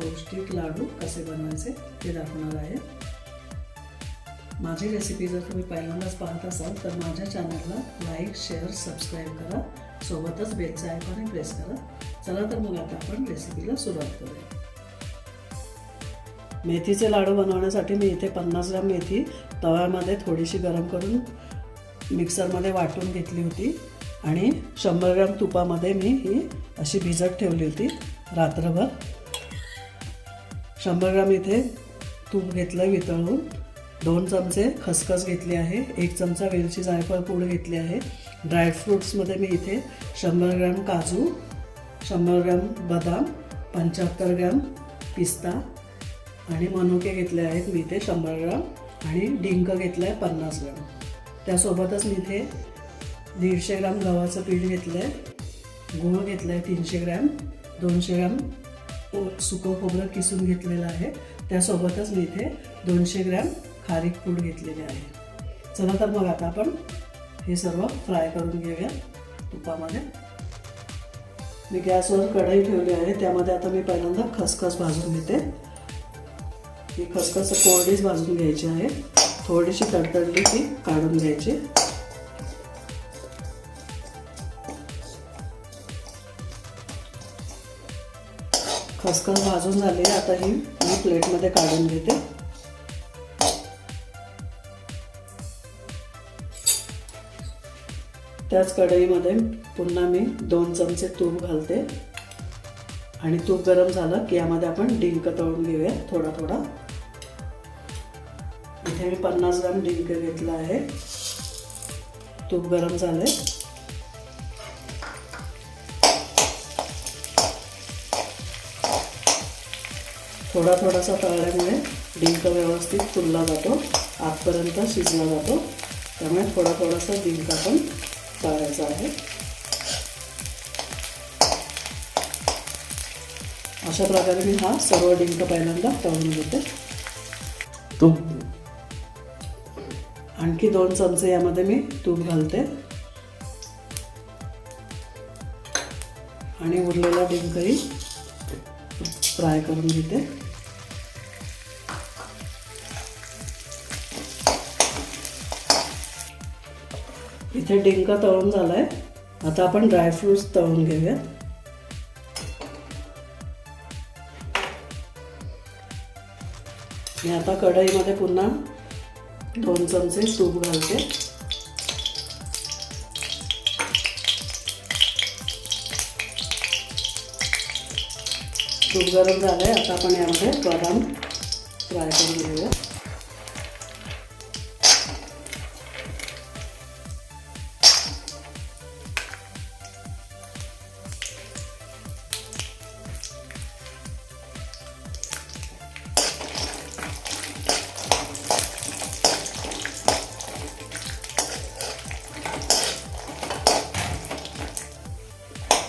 पौष्टिक लाडू कसे बनवायचे ते दाखवणार आहे. माझी रेसिपी जर तुम्ही पहिल्यांदाच पाहत असाल तर माझ्या चॅनलला लाईक शेअर सबस्क्राईब करा. सोबतच बेलचं आयकॉन प्रेस करा. चला तर मग आता आपण रेसिपीला सुरुवात करूया. मेथीचे लाडू बनवण्यासाठी मी इथे पन्नास ग्राम मेथी तव्यामध्ये थोडीशी गरम करून मिक्सरमध्ये वाटून घेतली होती आणि शंभर ग्राम तुपामध्ये मी ही अशी भिजत ठेवली होती रात्रभर. शंभर ग्राम इथे तूप घेतलं वितळून. दोन चमचे खसखस घेतली आहे. एक चमचा वेलची जायफळ पूड घेतली आहे. ड्रायफ्रूट्समध्ये मी इथे शंभर ग्रॅम काजू शंभर ग्रॅम बदाम पंच्याहत्तर ग्रॅम पिस्ता आणि मनुके घेतले आहेत मी इथे शंभर ग्राम आणि डिंक घेतलं आहे पन्नास ग्राम. त्यासोबतच मी इथे दीडशे ग्राम गव्हाचं पीठ घेतलं आहे गूळ घेतलं आहे तीनशे ग्रॅम दोनशे ग्रॅम ओ- सुकं खोबरं किसून घेतलेलं आहे. त्यासोबतच मी इथे दोनशे ग्रॅम खारीक पूड घेतलेली आहे. चला तर मग आता आपण हे सर्व फ्राय करून घेऊया तुपामध्ये. मी गॅसवर कढई ठेवली आहे. त्यामध्ये आता मी पहिल्यांदा खसखस भाजून घेते. ही खसखस कोरडीच भाजून घ्यायची आहे. थोडीशी तडतडली ती काढून घ्यायची. खसखस भाजून झाली आता ही मी प्लेटमध्ये काढून घेते. त्याच कढईमध्ये पुन्हा मी दोन चमचे तूप घालते. आणि तूप गरम झालं की यामध्ये आपण डिंक तळून घेऊया थोडा थोडा. इथे मी पन्नास ग्राम डिंक घेतला आहे. तूप गरम झालंय. थोडा थोडासा तळल्यामुळे डिंक व्यवस्थित फुलला जातो आतपर्यंत शिजला जातो. त्यामुळे थोडा थोडासा डिंक आपण तळायचा आहे. अशा प्रकारे मी हा सर्व डिंक पहिल्यांदा तळून घेते. तूप आणखी दोन चमचे यामध्ये मी तूप घालते. आणि उरलेला डिंकही फ्राय करून घेते. इथे डिंक तळून झालाय. आता आपण ड्रायफ्रूट्स तळून घेऊयात. मी आता कढईमध्ये पुन्हा दोन चमचे तूप घालते. तूप गरम झालं आहे आता आपण यामध्ये बदाम फ्राय करून घेऊया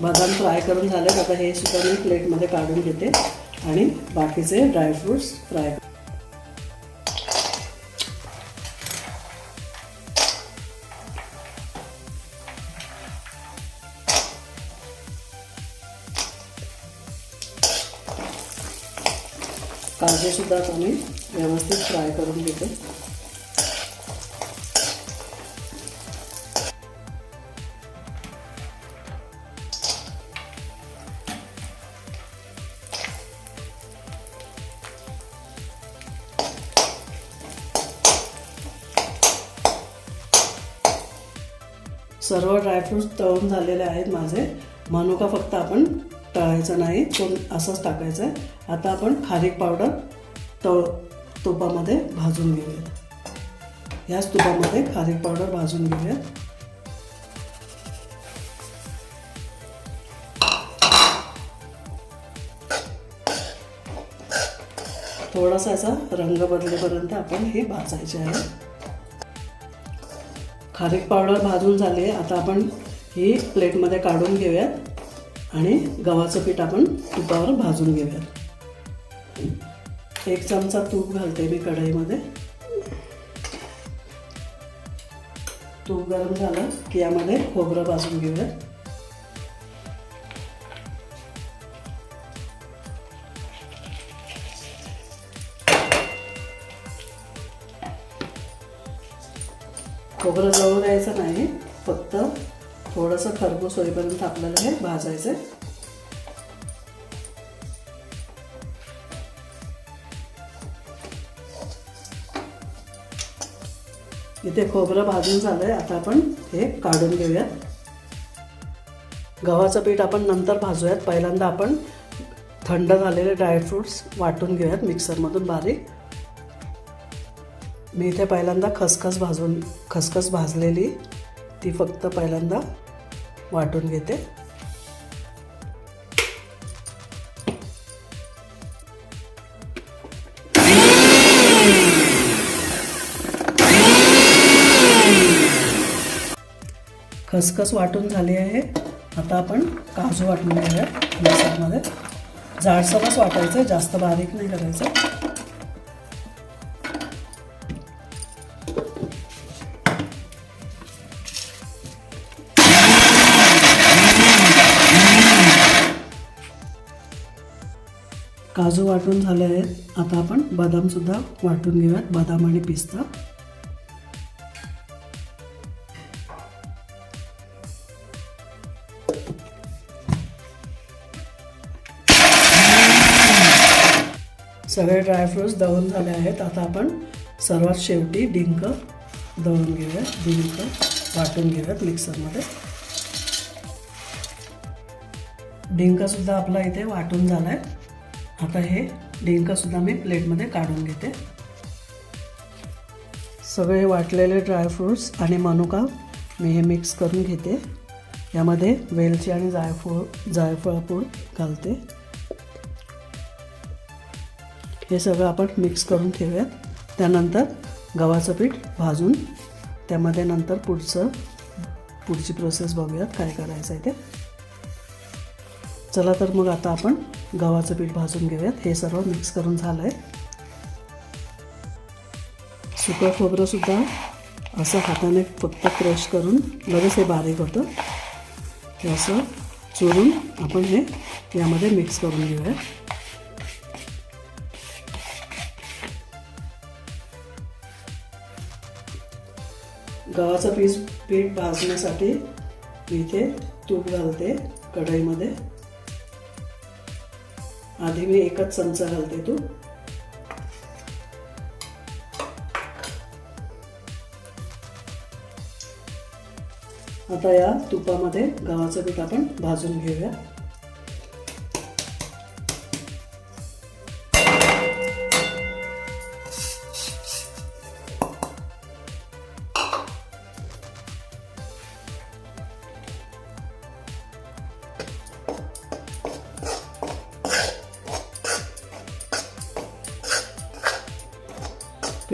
बदाम फ्राय करून झाले आता हे सुद्धा मी प्लेटमध्ये काढून घेते. आणि बाकीचे ड्रायफ्रुट्स फ्राय काजूसुद्धा आम्ही आता मी व्यवस्थित फ्राय करून घेते. ड्रायफ्रूट्स तळून झालेले आहेत माझे. मनुका फक्त आपण तळायचा नाही तो असंच टाकायचं आहे. आता आपण खारीक पावडर तळ तुपामध्ये भाजून घेऊयात. ह्याच तुपामध्ये खारीक पावडर भाजून घेऊयात. थोडासा याचा रंग बदलेपर्यंत आपण हे भाजायचे आहे. खारीक पावडर भाजून झाली. आहे आता आपण ही प्लेटमध्ये काढून घेऊयात आणि गव्हाचं पीठ आपण तुपावर भाजून घेऊयात. एक चमचा तूप घालते मी कढईमध्ये. तूप गरम झालं की यामध्ये खोबरं भाजून घेऊयात. खोबरं जळू द्यायचं नाही. फक्त थोडंसं खरबूस होईपर्यंत आपल्याला हे भाजायचं आहे इथे खोबरं भाजून झालंय. आता आपण हे काढून घेऊयात. गव्हाचं पीठ आपण नंतर भाजूयात. पहिल्यांदा आपण थंड झालेले ड्रायफ्रूट्स वाटून घेऊयात मिक्सरमधून बारीक. मी इथे पहिल्यांदा खसखस भाजून खसखस भाजलेली ती फक्त पहिल्यांदा वाटून घेते. खसखस वाटून झाली आहे. आता आपण काजू वाटून घेऊया मिक्सरमध्ये. जाडसरच वाटायचं जास्त बारीक नाही करायचं. काजू वाटून झाले आहेत. आता आपण बदामसुद्धा वाटून घेऊयात. बदाम आणि पिस्ता. सगळे ड्रायफ्रूट्स दळून झाले आहेत. आता आपण सर्वात शेवटी डिंक दळून घेऊयात. डिंक वाटून घेऊयात मिक्सरमध्ये. डिंकसुद्धा आपला इथे वाटून झाला आहे आता हे डिंकसुद्धा मी प्लेटमध्ये काढून घेते. सगळे वाटलेले ड्रायफ्रूट्स आणि मनुका मी हे मिक्स करून घेते. यामध्ये वेलची आणि जायफळ जायफळ पूड घालते. हे सगळं आपण मिक्स करून ठेवूयात. त्यानंतर गव्हाचं पीठ भाजून त्यामध्ये नंतर पुढचं पुढची प्रोसेस बघूयात काय करायचं आहे ते. चला तर मग आता आपण गव्हाचं पीठ भाजून घेऊयात. हे सर्व मिक्स करून झालं आहे सुकं खोबरंसुद्धा असं हाताने फक्त क्रश करून लगेच हे बारीक होतं. हे असं चुरून आपण हे यामध्ये मिक्स करून घेऊया गव्हाचं पीस पीठ भाजण्यासाठी मी इथे तूप घालते कढईमध्ये. आधी मी एकच चमचा घालते तू. आता या तुपामध्ये गव्हाचं पीठ आपण भाजून घेऊया.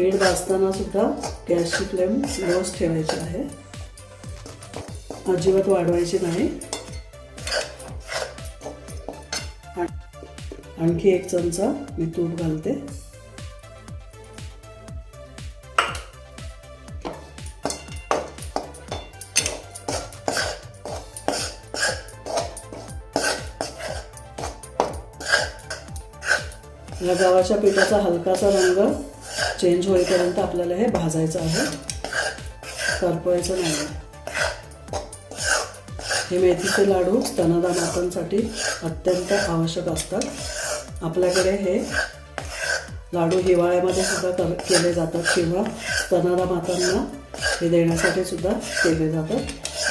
पीठ भाजताना सुद्धा गॅसची फ्लेम लोच ठेवायची आहे. अजिबात वाढवायची नाही. आणखी एक चमचा मी तूप घालते. या गव्हाच्या पिठाचा हलकासा रंग चेंज होईपर्यंत आपल्याला हे भाजायचं आहे. करपवायचं नाही. हे मेथीचे लाडू स्तनदा मातांसाठी अत्यंत आवश्यक असतात. आपल्याकडे हे लाडू हिवाळ्यामध्ये सुद्धा कर केले जातात किंवा स्तनदा मातांना हे देण्यासाठी सुद्धा केले जातात.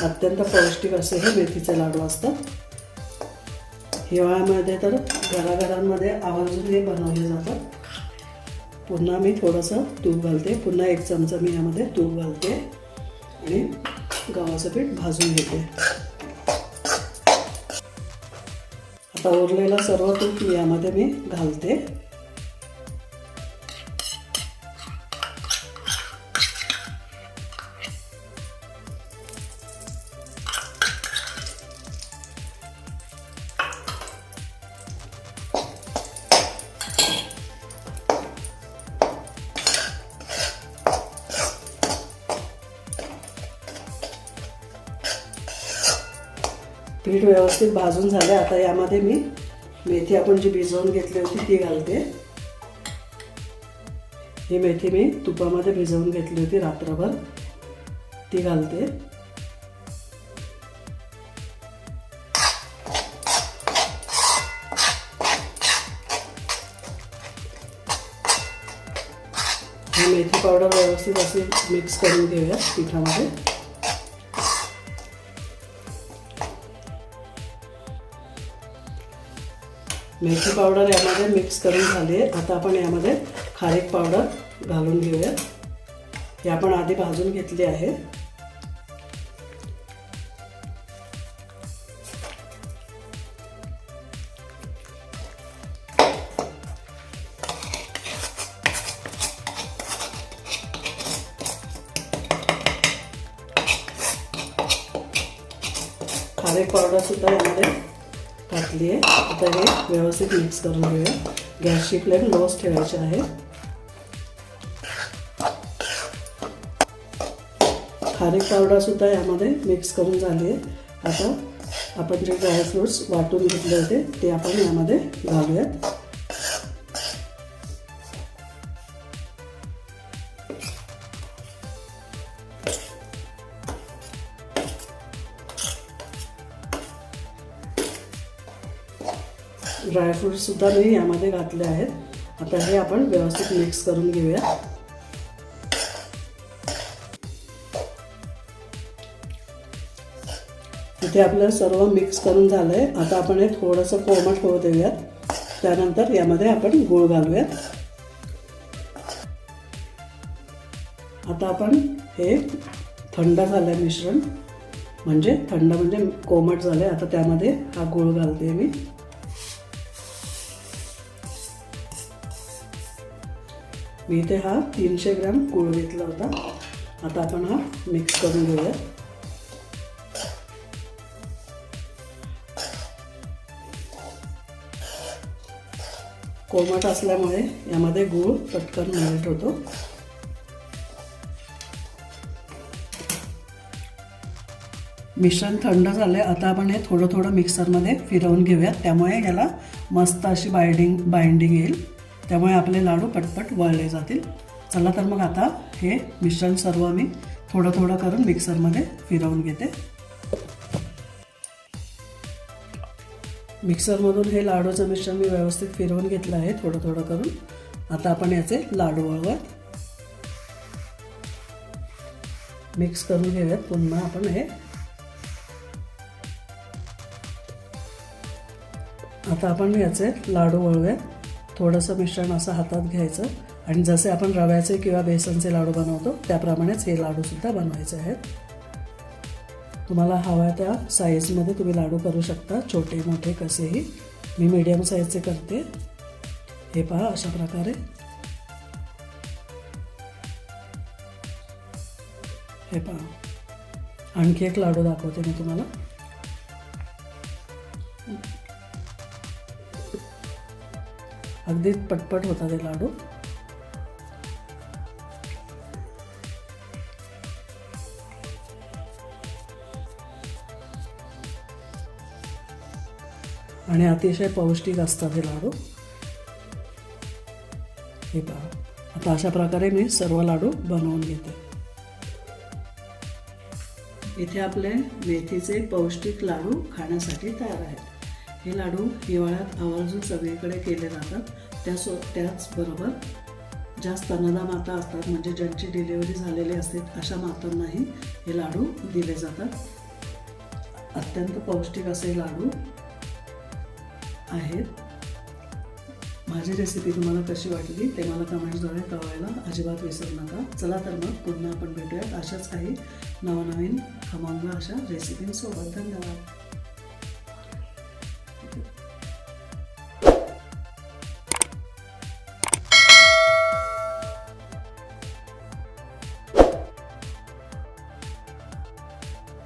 अत्यंत पौष्टिक असे हे मेथीचे लाडू असतात. हिवाळ्यामध्ये तर घराघरांमध्ये आवर्जून हे बनवले जातात. पुन्हा मी थोडंसं तूप घालते. पुन्हा एक चमचा मी यामध्ये तूप घालते. आणि गव्हाचं पीठ भाजून घेते. आता उरलेलं सर्व तूप यामध्ये मी घालते. पीठ व्यवस्थित भाजून झालं आता यामध्ये मी मेथी आपण जी भिजवून घेतली होती ती घालते. ही मेथी मी तुपामध्ये भिजवून घेतली होती रात्रभर. ती घालते. ही मेथी पावडर व्यवस्थित अशी मिक्स करून घेऊया पिठामध्ये. मेथी पावडर यामध्ये मिक्स करून झाली आहे. आता आपण यामध्ये खारीक पावडर घालून घेऊया. हे आपण आधी भाजून घेतली आहे. खारीक पावडरसुद्धा यामध्ये टाकली आहे. आता हे व्यवस्थित मिक्स करून घेऊया. गॅसची फ्लेम लोच ठेवायची आहे. खारीक पावडरसुद्धा यामध्ये मिक्स करून झाली आहे. आता आपण जे ड्रायफ्रुट्स वाटून घेतले होते ते आपण यामध्ये घालूयात. ड्रायफ्रूटसुद्धा मी यामध्ये घातले आहेत. आता हे आपण व्यवस्थित मिक्स करून घेऊया. इथे आपलं सर्व मिक्स करून झालंय. आता आपण हे थोडंसं कोमट होऊ देऊयात. त्यानंतर यामध्ये आपण गूळ घालूयात. आता आपण हे थंड झालंय मिश्रण. म्हणजे थंड म्हणजे कोमट झालंय. आता त्यामध्ये हा गूळ घालते मी. मी इथे हा तीनशे ग्रॅम गूळ घेतला होता. आता आपण हा मिक्स करून घेऊया. कोमट असल्यामुळे यामध्ये गूळ पटकन मेल्ट होतो. मिश्रण थंड झाले आता आपण हे थोडं थोडं मिक्सरमध्ये फिरवून घेऊयात. त्यामुळे याला मस्त अशी बाइंडिंग बाइंडिंग येईल. त्यामुळे आपले लाडू पटपट वळले जातील. चला तर मग आता हे मिश्रण सर्व मी थोडं थोडं करून मिक्सरमध्ये फिरवून घेते. मिक्सरमधून हे लाडूचं मिश्रण मी व्यवस्थित फिरवून घेतलं आहे थोडं थोडं करून. आता आपण याचे लाडू वळवत मिक्स करून घेऊयात पुन्हा आपण हे. आता आपण याचे लाडू वळवूयात. थोडंसं मिश्रण असं हातात घ्यायचं. आणि जसे आपण रव्याचे किंवा बेसनचे लाडू बनवतो त्याप्रमाणेच हे लाडूसुद्धा बनवायचे आहेत. तुम्हाला हव्या त्या साईजमध्ये तुम्ही लाडू करू शकता छोटे मोठे कसेही. मी मीडियम साईजचे करते. हे पहा अशा प्रकारे. हे पहा. आणखी एक लाडू दाखवते मी तुम्हाला. अगदी पटपट होतात ते लाडू. आणि अतिशय पौष्टिक असतात हे लाडू. हे पहा. आता अशा प्रकारे मी सर्व लाडू बनवून घेते. इथे आपले मेथीचे पौष्टिक लाडू खाण्यासाठी तयार आहेत. हे लाडू हिवाळ्यात आवर्जून सगळीकडे केले जातात. त्यासो त्याचबरोबर ज्या स्तनदा माता असतात म्हणजे ज्यांची डिलिव्हरी झालेली असते अशा मातांनाही हे लाडू दिले जातात. अत्यंत पौष्टिक असे लाडू आहेत. माझी रेसिपी तुम्हाला कशी वाटली ते मला कमेंट्सद्वारे कळवायला अजिबात विसरू नका. चला तर मग पुन्हा आपण भेटूयात. अशाच काही नवनवीन खमंग अशा रेसिपींसोबत धन्यवाद.